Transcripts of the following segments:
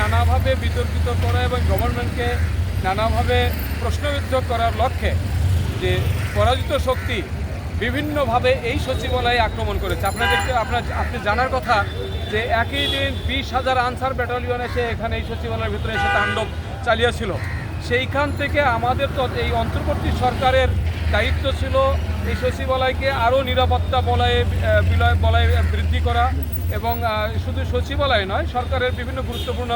নানাভাবে বিতর্কিত করা এবং গভর্নমেন্টকে নানাভাবে প্রশ্নবিদ্ধ করার লক্ষ্যে যে পরাজিত শক্তি বিভিন্নভাবে এই সচিবালয়ে আক্রমণ করেছে। আপনাদেরকে আপনার আপনি জানার কথা যে একই দিন বিশ হাজার আনসার ব্যাটালিয়ন এসে এখানে এই সচিবালয়ের ভিতরে এসে তাণ্ডব চালিয়েছিল। সেইখান থেকে আমাদের তো এই অন্তর্বর্তী সরকারের দায়িত্ব ছিল এই সচিবালয়কে আরও নিরাপত্তা বলয়ে বিলয় বলয় বৃদ্ধি করা এবং শুধু সচিবালয় নয়, সরকারের বিভিন্ন গুরুত্বপূর্ণ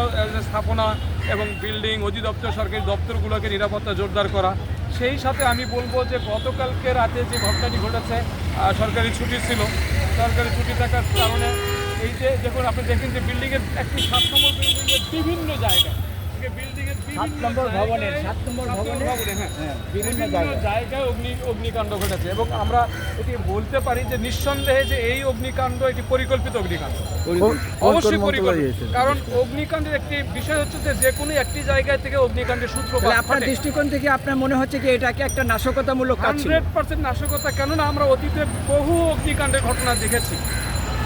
স্থাপনা এবং বিল্ডিং, অধিদপ্তর, সরকারি দপ্তরগুলোকে নিরাপত্তা জোরদার করা। সেই সাথে আমি বলব যে গতকালকে রাতে যে ঘটনাটি ঘটেছে সরকারি ছুটি ছিল। সরকারি ছুটি থাকার কারণে এই যে, দেখুন, আপনি দেখেন যে বিল্ডিংয়ের একটি নম্বর বিল্ডিংয়ের বিভিন্ন জায়গায় সাত নম্বর ভবনের, সাত নম্বর ভবনে, হ্যাঁ বিভিন্ন জায়গায়। অগ্নি অগ্নিকাণ্ড ঘটেছে এবং আমরা এটি বলতে পারি যে নিঃসন্দেহে যে এই অগ্নিকাণ্ড এটি পরিকল্পিত অগ্নিকাণ্ড। অবশ্যই পরিকল্পিত। কারণ অগ্নিকাণ্ডের একটি বিষয় হচ্ছে যে যে কোনো একটি জায়গায় থেকে অগ্নিকাণ্ডের সূত্রপাত আপনার দৃষ্টিকোণ থেকে আপনার মনে হচ্ছে কি এটাকে একটা নাশকতামূলক কাজ ছিল? হান্ড্রেড পার্সেন্ট নাশকতা কেননা আমরা অতীতে বহু অগ্নিকাণ্ডের ঘটনা দেখেছি।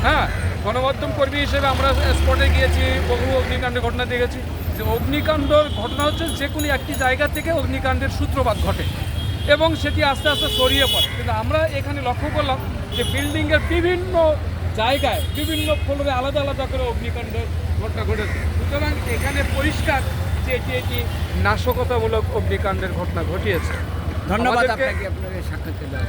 হ্যাঁ গণমাধ্যম কর্মী হিসেবে আমরা স্পটে গিয়েছি বহু অগ্নিকাণ্ডের ঘটনা দেখেছি। যে অগ্নিকাণ্ডর ঘটনা হচ্ছে যে কোনো একটি জায়গা থেকে অগ্নিকাণ্ডের সূত্রপাত ঘটে এবং সেটি আস্তে আস্তে ছড়িয়ে পড়ে। কিন্তু আমরা এখানে লক্ষ্য করলাম যে বিল্ডিংয়ের বিভিন্ন জায়গায় বিভিন্ন ফ্লোরে আলাদা আলাদা করে অগ্নিকাণ্ডের ঘটনা ঘটেছে। সুতরাং এখানে পরিষ্কার যে এটি এটি নাশকতামূলক অগ্নিকাণ্ডের ঘটনা ঘটিয়েছে। ধন্যবাদ আমাদেরকে- আপনাকে আপনার